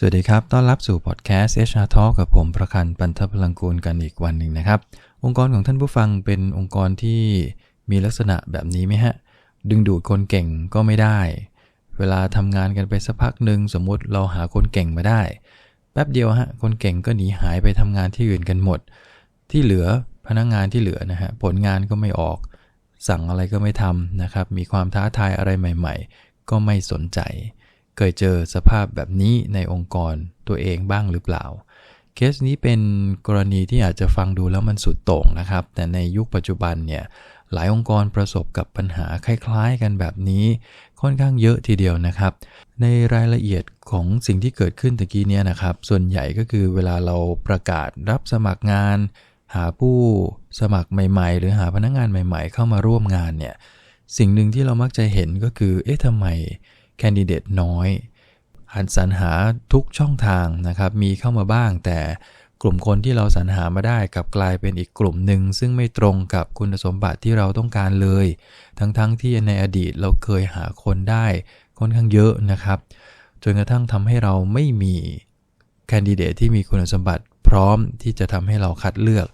สวัสดีครับ ต้อนรับสู่พอดแคสต์ HR Talk กับผมประคันปันทพลังกูลกันอีกวันหนึ่งนะครับ องค์กรของท่านผู้ฟังเป็นองค์กรที่มีลักษณะแบบนี้ไหมฮะ ดึงดูดคนเก่งก็ไม่ได้ เวลาทำงานกันไปสักพักหนึ่งสมมุติเราหาคนเก่งมาได้ แป๊บเดียวฮะ คนเก่งก็หนีหายไปทำงานที่อื่นกันหมด ที่เหลือพนักงงานที่เหลือนะฮะ ผลงานก็ไม่ออก สั่งอะไรก็ไม่ทำนะครับ มีความท้าทายอะไรใหม่ ๆ ก็ไม่สนใจ เคยเจอสภาพแบบนี้ในองค์กรตัวเองบ้างหรือเปล่า เคสนี้เป็นกรณีที่อาจจะฟังดูแล้วมันสุดโต่งนะครับ แต่ในยุคปัจจุบันเนี่ยหลายองค์กรประสบกับปัญหาคล้ายๆ กันแบบนี้ ค่อนข้างเยอะทีเดียวนะครับ ในรายละเอียดของสิ่งที่เกิดขึ้นตะกี้เนี่ยนะครับ ส่วนใหญ่ก็คือเวลาเราประกาศรับสมัครงาน หาผู้สมัครใหม่ๆ หรือหาพนักงงานใหม่ ๆ เข้ามาร่วมงานเนี่ยสิ่งหนึ่งที่เรามักจะเห็นก็คือ เอ๊ะทำไม แคนดิเดตน้อยหันสรรหาทุกช่องทางนะครับ มีเข้ามาบ้าง แต่กลุ่มคนที่เราสรรหามาได้กับกลายเป็นอีกกลุ่มหนึ่ง ซึ่งไม่ตรงกับคุณสมบัติที่เราต้องการเลย ทั้งๆทที่ในอดีตเราเคยหาคนได้ค่อนข้างเยอะนะครับ จนกระทั่งทำให้เราไม่มีแคนดิเดตที่มีคุณสมบัติพร้อมที่จะทำให้เราคัดเลือก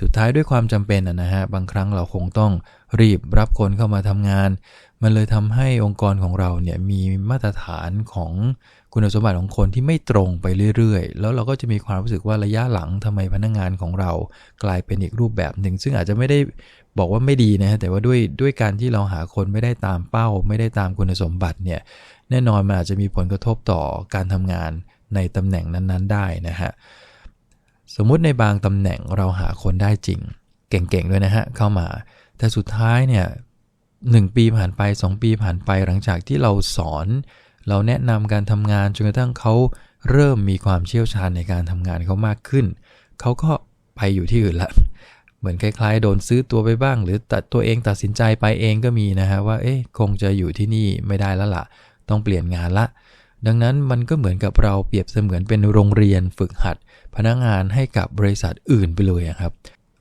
สุดท้ายด้วยความจำเป็นนะฮะ บางครั้งเราคงต้องรีบรับคนเข้ามาทำงาน มันเลยทำให้องค์กรของเราเนี่ยมีมาตรฐานของคุณสมบัติของคนที่ไม่ตรงไปเรื่อยๆ แล้วเราก็จะมีความรู้สึกว่าระยะหลังทำไมพนักงงานของเรากลายเป็นอีกรูปแบบหนึ่ง ซึ่งอาจจะไม่ได้บอกว่าไม่ดีนะแต่ว่าด้วยด้วยการที่เราหาคนไม่ได้ตามเป้า ไม่ได้ตามคุณสมบัติเนี่ยแน่นอนมันอาจจะมีผลกระทบต่อการทำงานในตำแหน่งนั้นๆ ได้นะฮะสมมุติในบางตำแหน่งเราหาคนได้จริง เก่งๆด้วยนะฮะเข้ามา แต่สุดท้ายเนี่ย 1 ปีผ่านไป 2 ปีผ่านไปหลังจากที่เราสอน เราแนะนำการทำงานจนกระทั่งเขาเริ่มมีความเชี่ยวชาญในการทำงานเขามากขึ้น เขาก็ไปอยู่ที่อื่นละเหมือนคล้ายๆ โดนซื้อตัวไปบ้าง หรือตัดตัวเองตัดสินใจไปเองก็มีนะฮะว่าเอ๊ะคงจะอยู่ที่นี่ไม่ได้แล้วละ่ะ ต้องเปลี่ยนงานละ ดังนั้นมันก็เหมือนกับเราเปรียบเสมือนเป็นโรงเรียนฝึกหัด พนักงานให้กับบริษัทอื่นไปเลยครับ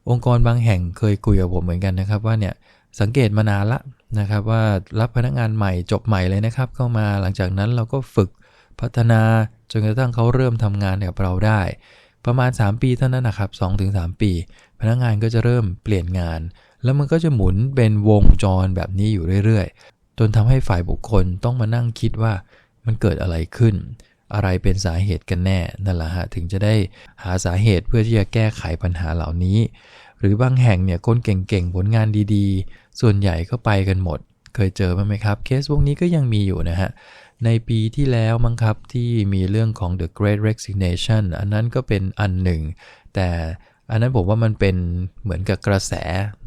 องค์กรบางแห่งเคยคุยกับผมเหมือนกันนะครับว่าเนี่ย สังเกตมานานละนะครับว่ารับพนักงานใหม่จบใหม่เลยนะครับ เข้ามาหลังจากนั้นเราก็ฝึกพัฒนาจนกระทั่งเขาเริ่มทำงานกับเราได้ ประมาณ 3 ปีเท่านั้นนะครับ2-3 ปี พนักงานก็จะเริ่มเปลี่ยนงาน แล้วมันก็จะหมุนเป็นวงจรแบบนี้อยู่เรื่อยๆ จนทำให้ฝ่ายบุคคลต้องมานั่งคิดว่ามันเกิดอะไรขึ้น อะไรเป็นสาเหตุกันแน่นั่นแหละฮะถึงจะได้หาสาเหตุเพื่อที่จะแก้ไขปัญหาเหล่านี้ หรือบางแห่งเนี่ยคนเก่งๆผลงานดีๆ ส่วนใหญ่ก็ไปกันหมด เคยเจอไหมครับ เคสพวกนี้ก็ยังมีอยู่นะฮะ ในปีที่แล้วมั้งครับที่มีเรื่องของ the great resignation อันนั้นก็เป็นอันหนึ่ง แต่อันนั้นผมว่ามันเป็นเหมือนกับกระแส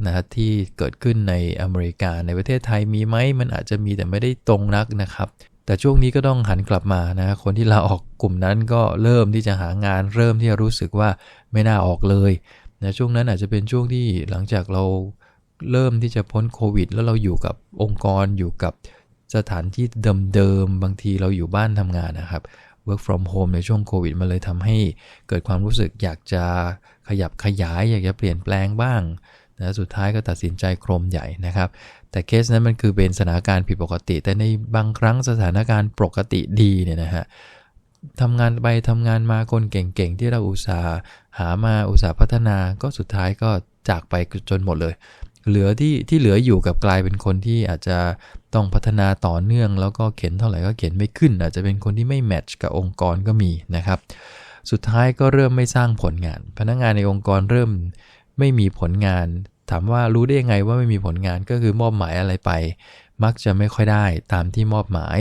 นะฮะที่เกิดขึ้นในอเมริกาในประเทศไทยมีไหมมันอาจจะมีแต่ไม่ได้ตรงนักนะครับ แต่ช่วงนี้ก็ต้องหันกลับมานะคนที่ลาออกกลุ่มนั้นก็เริ่มที่จะหางานเริ่มที่จะรู้สึกว่าไม่น่าออกเลย นะช่วงนั้นอาจจะเป็นช่วงที่หลังจากเราเริ่มที่จะพ้นโควิด แล้วเราอยู่กับองค์กรอยู่กับสถานที่เดิมๆบางทีเราอยู่บ้านทำงานนะครับ work from home ในช่วงโควิดมันเลยทำให้เกิดความรู้สึกอยากจะขยับขยาย อยากจะเปลี่ยนแปลงบ้างนะสุดท้ายก็ตัดสินใจโครมใหญ่นะครับ แต่เคสนั้นมันคือเป็นสถานการณ์ผิดปกติ แต่ในบางครั้งสถานการณ์ปกติดีเนี่ยนะฮะ ทำงานไปทำงานมาคนเก่งๆ ที่เราอุตสาห์หามาอุตสาห์พัฒนาก็สุดท้ายก็จากไปจนหมดเลย เหลือที่ที่เหลืออยู่กับกลายเป็นคนที่อาจจะต้องพัฒนาต่อเนื่อง แล้วก็เข็นเท่าไหร่ก็เข็นไม่ขึ้น อาจจะเป็นคนที่ไม่แมทช์กับองค์กรก็มีนะครับ สุดท้ายก็เริ่มไม่สร้างผลงาน พนักงงานในองค์กรเริ่มไม่มีผลงาน ถามว่ารู้ได้ยังไงว่าไม่มีผลงานก็คือมอบหมายอะไรไป มักจะไม่ค่อยได้ตามที่มอบหมาย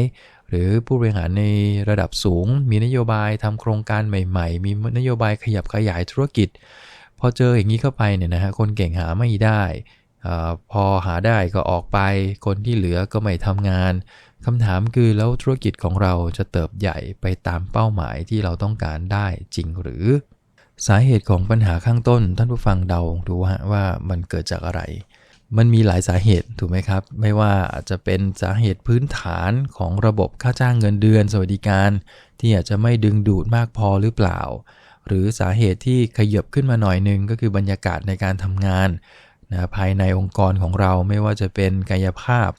หรือผู้บริหารในระดับสูง มีนโยบายทำโครงการใหม่ ๆ มีนโยบายขยับขยายธุรกิจ พอเจออย่างนี้เข้าไปเนี่ยนะฮะคนเก่งหาไม่ได้อพอหาได้ก็ออกไป คนที่เหลือก็ไม่ทำงานคำถามคือแล้วธุรกิจของเราจะเติบใหญ่ไปตามเป้าหมายที่เราต้องการได้จริงหรือ สาเหตุของปัญหาข้างต้นท่านผู้ฟังเดาดูว่ามันเกิดจากอะไร มันมีหลายสาเหตุถูกไหมครับ ไม่ว่าอาจจะเป็นสาเหตุพื้นฐานของระบบค่าจ้างเงินเดือน สวัสดิการ ที่อาจจะไม่ดึงดูดมากพอหรือเปล่า หรือสาเหตุที่ขยับขึ้นมาหน่อยนึงก็คือบรรยากาศในการทำงานนะภายในองค์กรของเราไม่ว่าจะเป็นกายภาพ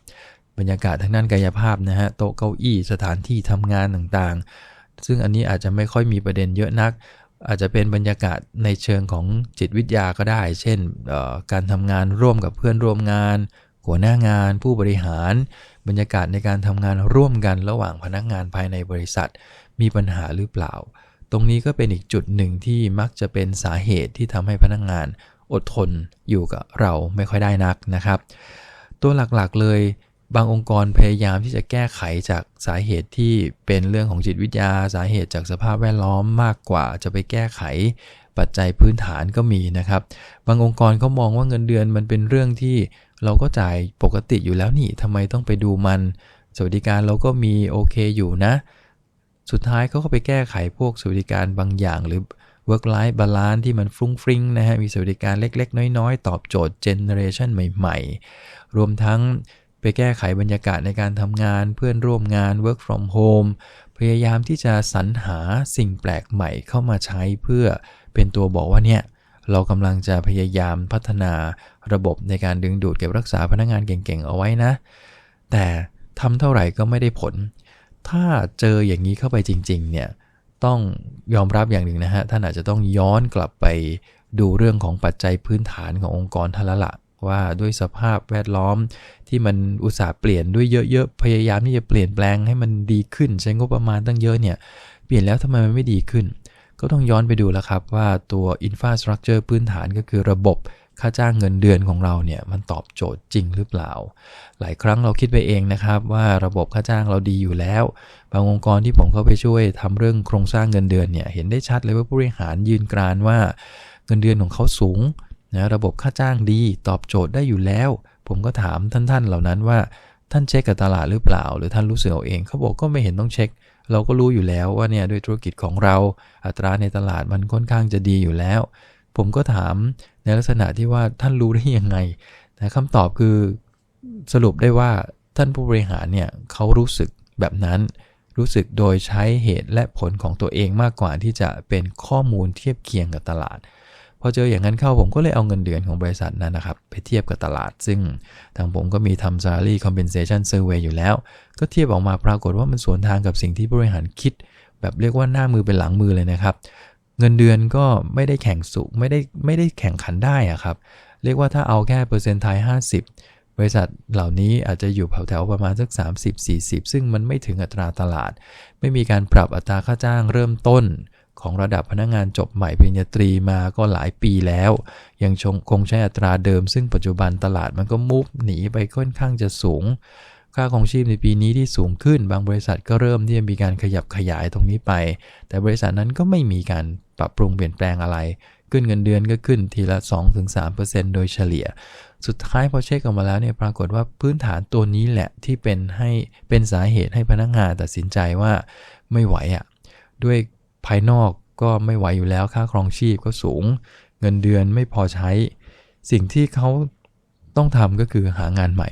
บรรยากาศทางด้านกายภาพนะฮะโต๊ะเก้าอี้สถานที่ทำงานต่างๆ ซึ่งอันนี้อาจจะไม่ค่อยมีประเด็นเยอะนัก อาจจะเป็นบรรยากาศในเชิงของจิตวิทยาก็ได้ เช่นการทำงานร่วมกับเพื่อนร่วมงาน หัวหน้างาน ผู้บริหาร บรรยากาศในการทำงานร่วมกันระหว่างพนักงานภายในบริษัท มีปัญหาหรือเปล่า ตรงนี้ก็เป็นอีกจุดหนึ่งที่มักจะเป็นสาเหตุที่ทำให้พนักงานอดทนอยู่กับเราไม่ค่อยได้นักนะครับ ตัวหลักๆเลย บางองค์กรพยายามที่จะแก้ไขจากสาเหตุที่เป็นเรื่องของจิตวิทยา สาเหตุจากสภาพแวดล้อมมากกว่า จะไปแก้ไขปัจจัยพื้นฐานก็มีนะครับ บางองค์กรเขามองว่าเงินเดือนมันเป็นเรื่องที่เราก็จ่ายปกติอยู่แล้วนี่ทำไมต้องไปดูมัน สวัสดิการเราก็มีโอเคอยู่นะ สุดท้ายเขาก็ไปแก้ไขพวกสวัสดิการบางอย่างหรือ work life balance ที่มันฟรุ้งฟริ้งนะฮะมีสวัสดิการเล็ก ๆ น้อย ๆ ตอบโจทย์เจเนอเรชันใหม่ ๆ รวมทั้ง ไปแก้ไขบรรยากาศในการทำงานเพื่อนร่วมงาน work from home พยายามที่จะสรรหาสิ่งแปลกใหม่เข้ามาใช้เพื่อเป็นตัวบอกว่าเนี่ยเรากำลังจะพยายามพัฒนาระบบในการดึงดูดเก็บรักษาพนักงานเก่งๆเอาไว้นะ แต่ทำเท่าไหร่ก็ไม่ได้ผล ถ้าเจออย่างนี้เข้าไปจริง ๆ เนี่ยต้องยอมรับอย่างหนึ่งนะฮะท่านอาจจะต้องย้อนกลับไปดูเรื่องของปัจจัยพื้นฐานขององค์กรท่านละละ ว่าด้วยสภาพแวดล้อมที่มันอุตสาห์เปลี่ยนด้วยเยอะๆ พยายามที่จะเปลี่ยนแปลงให้มันดีขึ้น ใช้งบประมาณตั้งเยอะเนี่ย เปลี่ยนแล้วทำไมมันไม่ดีขึ้น ก็ต้องย้อนไปดูแล้วครับว่าตัวอินฟาสตรักเจอร์พื้นฐานก็คือระบบค่าจ้างเงินเดือนของเราเนี่ยมันตอบโจทย์จริงหรือเปล่า หลายครั้งเราคิดไปเองนะครับ ว่าระบบค่าจ้างเราดีอยู่แล้ว บางองค์กรที่ผมเข้าไปช่วยทำเรื่องโครงสร้างเงินเดือนเนี่ยเห็นได้ชัดเลยว่าผู้บริหารยืนกรานว่าเงินเดือนของเขาสูง นะระบบค่าจ้างดีตอบโจทย์ได้อยู่แล้ว ผมก็ถามท่านๆเหล่านั้นว่าท่านเช็คกับตลาดหรือเปล่า หรือท่านรู้สึกเอาเองเขาบอกก็ไม่เห็นต้องเช็ค เราก็รู้อยู่แล้วว่าเนี่ยด้วยธุรกิจของเรา อัตราในตลาดมันค่อนข้างจะดีอยู่แล้ว ผมก็ถามในลักษณะที่ว่าท่านรู้ได้ยังไงแต่คำตอบคือสรุปได้ว่าท่านผู้บริหารเนี่ยเขารู้สึกแบบนั้น รู้สึกโดยใช้เหตุและผลของตัวเองมากกว่าที่จะเป็นข้อมูลเทียบเคียงกับตลาด พอเจออย่างนั้นเข้าผมก็เลยเอาเงินเดือนของบริษัทนั้นนะครับ ไปเทียบกับตลาด ซึ่งทางผมก็มีทำ salary compensation survey อยู่แล้ว ก็เทียบออกมาปรากฏว่ามันสวนทางกับสิ่งที่บริหารคิด แบบเรียกว่าหน้ามือเป็นหลังมือเลยนะครับ เงินเดือนก็ไม่ได้แข่งสุไม่ได้ไม่ได้แข่งขันได้อะครับ เรียกว่าถ้าเอาแค่เปอร์เซ็นต์ไทย50 บริษัทเหล่านี้อาจจะอยู่แถวๆประมาณสัก 30-40 ซึ่งมันไม่ถึงอัตราตลาด ไม่มีการปรับอัตราค่าจ้างเริ่มต้น ของระดับพนักงงานจบใหม่ปริญญาตรีมาก็หลายปีแล้ว ยังคงใช้อัตราเดิม ซึ่งปัจจุบันตลาดมันก็มุฟหนีไปค่อนข้างจะสูง ค่าของชีพในปีนี้ที่สูงขึ้น บางบริษัทก็เริ่มที่จะมีการขยับขยายตรงนี้ไป แต่บริษัทนั้นก็ไม่มีการปรับปรุงเปลี่ยนแปลงอะไร ขึ้นเงินเดือนก็ขึ้นทีละ 2-3%โดยเฉลี่ย สุดท้ายพอเช็คออกมาแล้วเนี่ยปรากฏว่าพื้นฐานตัวนี้แหละที่เป็นให้เป็นสาเหตุให้พนักงานตัดสินใจว่าไม่ไหวอะ่ะด้วย ภายนอกก็ไม่ไหวอยู่แล้วค่าครองชีพก็สูง เงินเดือนไม่พอใช้ สิ่งที่เขาต้องทำก็คือหางานใหม่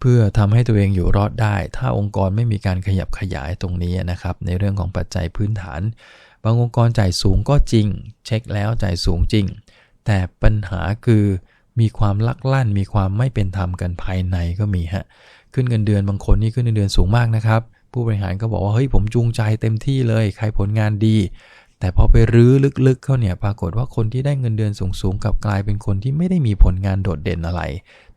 เพื่อทำให้ตัวเองอยู่รอดได้ ถ้าองค์กรไม่มีการขยับขยายตรงนี้นะครับ ในเรื่องของปัจจัยพื้นฐาน บางองค์กรจ่ายสูงก็จริง เช็คแล้วจ่ายสูงจริง แต่ปัญหาคือมีความลักลั่น มีความไม่เป็นธรรมกันภายในก็มีฮะขึ้นเงินเดือนบางคนนี่ขึ้นเงินเดือนสูงมากนะครับ ผู้บริหารก็บอกว่าเฮ้ยผมจูงใจเต็มที่เลย ใครผลงานดี แต่พอไปรื้อลึกๆเข้าเนี่ยปรากฏว่าคนที่ได้เงินเดือนสูงๆกับกลายเป็นคนที่ไม่ได้มีผลงานโดดเด่นอะไร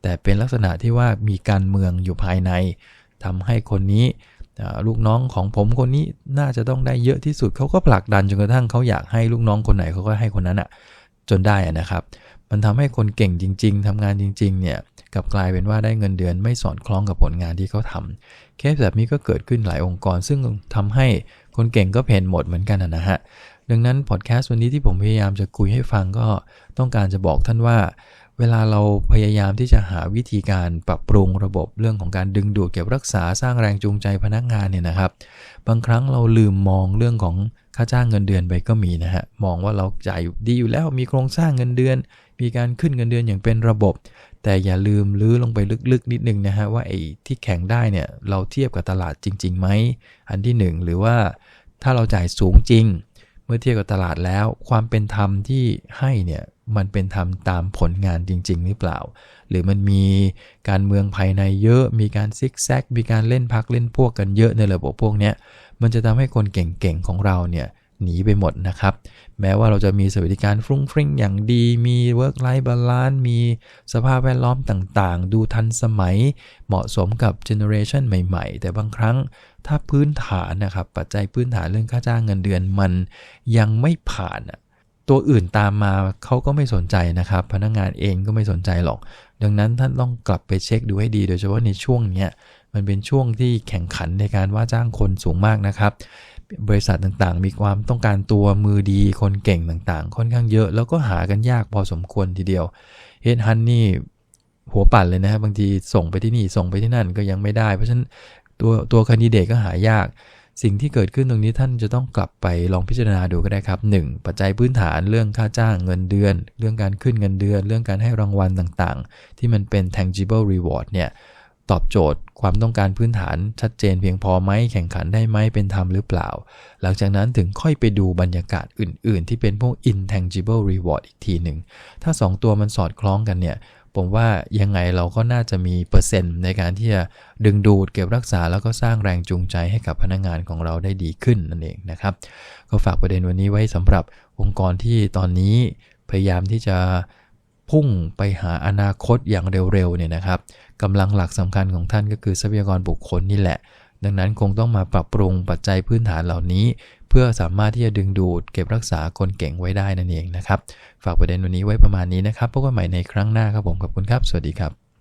แต่เป็นลักษณะที่ว่ามีการเมืองอยู่ภายในทำให้คนนี้ลูกน้องของผมคนนี้น่าจะต้องได้เยอะที่สุดเขาก็ผลักดันจนกระทั่งเขาอยากให้ลูกน้องคนไหนเขาก็ให้คนนั้นอะจนได้นะครับ มันทำให้คนเก่งจริง ๆทำงานจริง ๆ เนี่ย กับกลายเป็นว่าได้เงินเดือนไม่สอดคล้องกับผลงานที่เขาทำเคสแบบนี้ก็เกิดขึ้นหลายองค์กร ซึ่งทำให้คนเก่งก็เพนหมดเหมือนกันนะฮะดังนั้นพอดแคสต์วันนี้ที่ผมพยายามจะคุยให้ฟังก็ต้องการจะบอกท่านว่า เวลาเราพยายามที่จะหาวิธีการปรับปรุงระบบเรื่องของการดึงดูดเก็บรักษาสร้างแรงจูงใจพนักงานเนี่ยนะครับ บางครั้งเราลืมมองเรื่องของค่าจ้างเงินเดือนไปก็มีนะฮะมองว่าเราจ่ายดีอยู่แล้วมีโครงสร้างเงินเดือน มีการขึ้นเงินเดือนอย่างเป็นระบบ แต่อย่าลืมลื้อลงไปลึกๆ นิดนึงนะฮะว่าไอ้ที่แข่งได้เนี่ยเราเทียบกับตลาดจริงๆไหมอันที่ 1 หรือว่าถ้าเราจ่ายสูงจริง เมื่อเทียบกับตลาดแล้ว ความเป็นธรรมที่ให้เนี่ยมันเป็นธรรมตามผลงานจริง ๆ หรือเปล่า หรือมันมีการเมืองภายในเยอะ มีการซิกแซก มีการเล่นพักเล่นพวกกันเยอะในระบบพวกนี้มันจะทำให้คนเก่งๆของเราเนี่ย หนีไปหมดนะครับ แม้ว่าเราจะมีสวัสดิการฟรุ้งฟริ้งอย่างดี มี work life balance มีสภาพแวดล้อมต่างๆ ดูทันสมัยเหมาะสมกับเจเนอเรชันใหม่ๆ แต่บางครั้งถ้าพื้นฐานนะครับ ปัจจัยพื้นฐานเรื่องค่าจ้างเงินเดือนมันยังไม่ผ่านตัวอื่นตามมาเขาก็ไม่สนใจนะครับ พนักงานเองก็ไม่สนใจหรอก ดังนั้นท่านต้องกลับไปเช็คดูให้ดี โดยเฉพาะในช่วงเนี้ยมันเป็นช่วงที่แข่งขันในการว่าจ้างคนสูงมากนะครับ บริษัทต่างๆ มีความต้องการตัวมือดีคนเก่งต่างๆ ค่อนข้างเยอะ แล้วก็หากันยากพอสมควรทีเดียวเฮดฮันนี่หัวปั่นเลยนะครับบางทีส่งไปที่นี่ส่งไปที่นั่นก็ยังไม่ได้ เพราะฉะนั้นตัวตัวคนดิเดตก็หายาก สิ่งที่เกิดขึ้นตรงนี้ท่านจะต้องกลับไปลองพิจารณาดูก็ได้ครับ 1. ปัจจัยพื้นฐานเรื่องค่าจ้างเงินเดือน เรื่องการขึ้นเงินเดือน เรื่องการให้รางวัลต่างๆ ที่มันเป็น tangible reward เนี่ย ตอบโจทย์ความต้องการพื้นฐานชัดเจนเพียงพอไหมแข่งขันได้ไหมเป็นธรรมหรือเปล่า หลังจากนั้นถึงค่อยไปดูบรรยากาศอื่น ๆ ที่เป็นพวก intangible reward อีกทีหนึ่ง ถ้า 2 ตัวมันสอดคล้องกันเนี่ย ผมว่ายังไงเราก็น่าจะมีเปอร์เซ็นต์ในการที่จะดึงดูดเก็บรักษาแล้วก็สร้างแรงจูงใจให้กับพนักงานของเราได้ดีขึ้นนั่นเองนะครับ ก็ฝากประเด็นวันนี้ไว้สำหรับองค์กรที่ตอนนี้พยายามที่จะ พุ่งไปหาอนาคตอย่างเร็วๆเนี่ยนะครับกำลังหลักสำคัญของท่านก็คือทรัพยากรบุคคลนี่แหละ ดังนั้นคงต้องมาปรับปรุงปัจจัยพื้นฐานเหล่านี้ เพื่อสามารถที่จะดึงดูดเก็บรักษาคนเก่งไว้ได้นั่นเองนะครับ ฝากประเด็นวันนี้ไว้ประมาณนี้นะครับพบกันใหม่ในครั้งหน้าครับผมขอบคุณครับ สวัสดีครับ